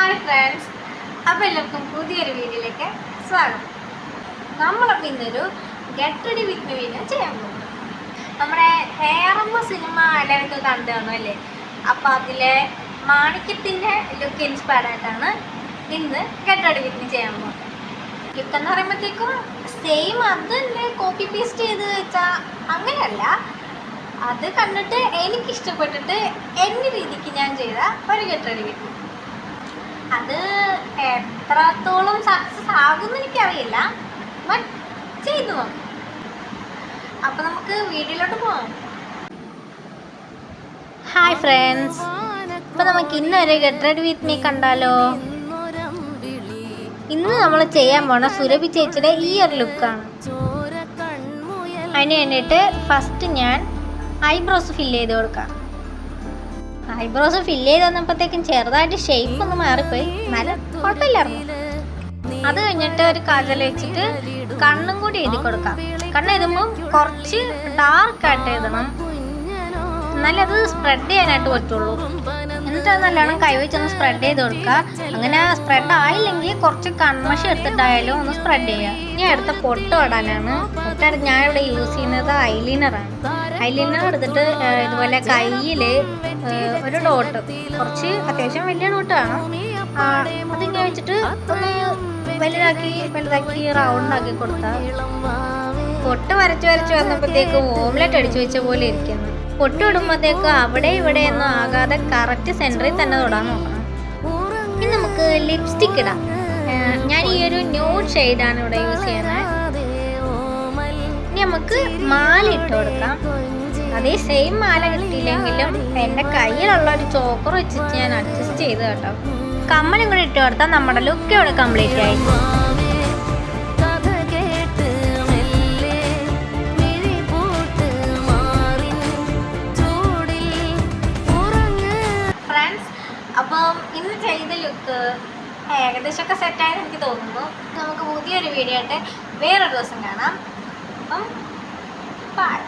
Hi friends അപ്പോൾ എല്ലാവർക്കും പുതിയൊരു വീഡിയോയിലേക്ക് സ്വാഗതം. നമ്മളപ്പോൾ ഇന്നൊരു റെഡി വിത്ത് വീഡിയോ ചെയ്യാൻ പോകും നമ്മുടെ ഹെയറമ്മ സിനിമ എല്ലാവർക്കും കണ്ടു തന്നു അല്ലേ? അപ്പോൾ അതിലെ മാണിക്യത്തിന്റെ ലുക്ക് ഇൻസ്പയർഡ് ആയിട്ടാണ് ഇന്ന് ഗെറ്റ് റെഡി വിത്ത് മീ ചെയ്യാൻ പോകുന്നത്. ലുക്ക് എന്ന് പറയുമ്പോഴത്തേക്കും സെയിം അത് തന്നെ കോപ്പി പേസ്റ്റ് ചെയ്ത് വെച്ചാൽ അങ്ങനെയല്ല. അത് കണ്ടിട്ട് എനിക്ക് ഇഷ്ടപ്പെട്ടിട്ട് എന്റെ രീതിക്ക് ഞാൻ ചെയ്ത ഒരു ഗെറ്റടി വീട്ടിൽ അത് എത്രത്തോളം സക്സസ് ആകുമെന്ന് എനിക്കറിയില്ല. ചെയ്തു നോക്കാം. അപ്പൊ നമുക്ക് വീഡിയോയിലോട്ട് പോവാം. ഹായ് ഫ്രണ്ട്സ് അപ്പൊ നമുക്ക് ഇന്നൊരു ഗെറ്റ് വിത്ത് മീ കണ്ടാലോ? ഇന്ന് നമ്മൾ ചെയ്യാൻ പോണ സുരഭി ചേച്ചിയുടെ ഈ ഒരു ലുക്കാണ് അതിന് വേണ്ടിയിട്ട് ഫസ്റ്റ് ഞാൻ ഐബ്രോസ് ഫില്ല് ചെയ്ത് കൊടുക്കാം. ഐബ്രോസ് ഫില്ല് ചെയ്ത് വന്നപ്പോഴത്തേക്കും ചെറുതായിട്ട് ഷേപ്പ് ഒന്ന് മാറിപ്പോയി. എന്നാലും കുഴപ്പമില്ലായിരുന്നു. അത് കഴിഞ്ഞിട്ട് ഒരു കജൽ വെച്ചിട്ട് കണ്ണും കൂടി എഴുതി കൊടുക്കാം. കണ്ണ് എഴുതുമ്പോൾ കുറച്ച് ഡാർക്ക് ആയിട്ട് എഴുതണം. എന്നാലേ അത് സ്പ്രെഡ് ചെയ്യാനായിട്ട് പറ്റുള്ളൂ. എന്നിട്ട് അത് നല്ലോണം കൈവച്ചൊന്ന് സ്പ്രെഡ് ചെയ്ത് കൊടുക്കുക. അങ്ങനെ സ്പ്രെഡ് ആയില്ലെങ്കിൽ കുറച്ച് കൺമഷി എടുത്തിട്ടായാലും ഒന്ന് സ്പ്രെഡ് ചെയ്യുക. ഇനി അടുത്ത പൊട്ട് ഇടാനാണ് പൊട്ട് ഇവിടെ യൂസ് ചെയ്യുന്നത് ഐലൈനറാണ് ഐലൈനർ എടുത്തിട്ട് ഇതുപോലെ കയ്യിൽ ഒരു ഡോട്ട് കുറച്ച് അത്യാവശ്യം വലിയ ഡോട്ടാണ് അതിങ്ങനെ വെച്ചിട്ട് ഒന്ന് വലുതാക്കി വലുതാക്കി റൗണ്ട് ആക്കി കൊടുത്താൽ പൊട്ട് വരച്ച് വരച്ച് വന്നപ്പോഴത്തേക്ക് ഓംലെറ്റ് അടിച്ചു വെച്ച പോലെ ഇരിക്കുന്നു. പൊട്ട് ഇടുമ്പോഴത്തേക്ക് അവിടെ ഇവിടെ ഒന്നും ആകാതെ കറക്റ്റ് സെന്ററിൽ തന്നെ തൊടാൻ നോക്കണം. ഇനി നമുക്ക് ലിപ്സ്റ്റിക് ഇടാം. ഞാൻ ഈ ഒരു ന്യൂഡ് ഷെയ്ഡാണ് ഇവിടെ യൂസ് ചെയ്യുന്നത്. ഇനി നമുക്ക് മാല ഇട്ട് കൊടുക്കാം. അതേ സെയിം മാല കിട്ടിയില്ലെങ്കിലും എന്റെ കയ്യിലുള്ള ഒരു ചോക്കർ വെച്ചിട്ട് ഞാൻ അഡ്ജസ്റ്റ് ചെയ്ത് കേട്ടോ. കമ്മലും കൂടി ഇട്ട് കൊടുത്താൽ നമ്മുടെ ലുക്ക് ഇവിടെ കംപ്ലീറ്റ് ആയി. അപ്പം ഇന്ന് ചെയ്ത ലുക്ക് ഏകദേശമൊക്കെ സെറ്റായെന്ന് എനിക്ക് തോന്നുന്നു. നമുക്ക് പുതിയൊരു വീഡിയോ ആയിട്ട് വേറൊരു ദിവസം കാണാം. അപ്പം ബൈ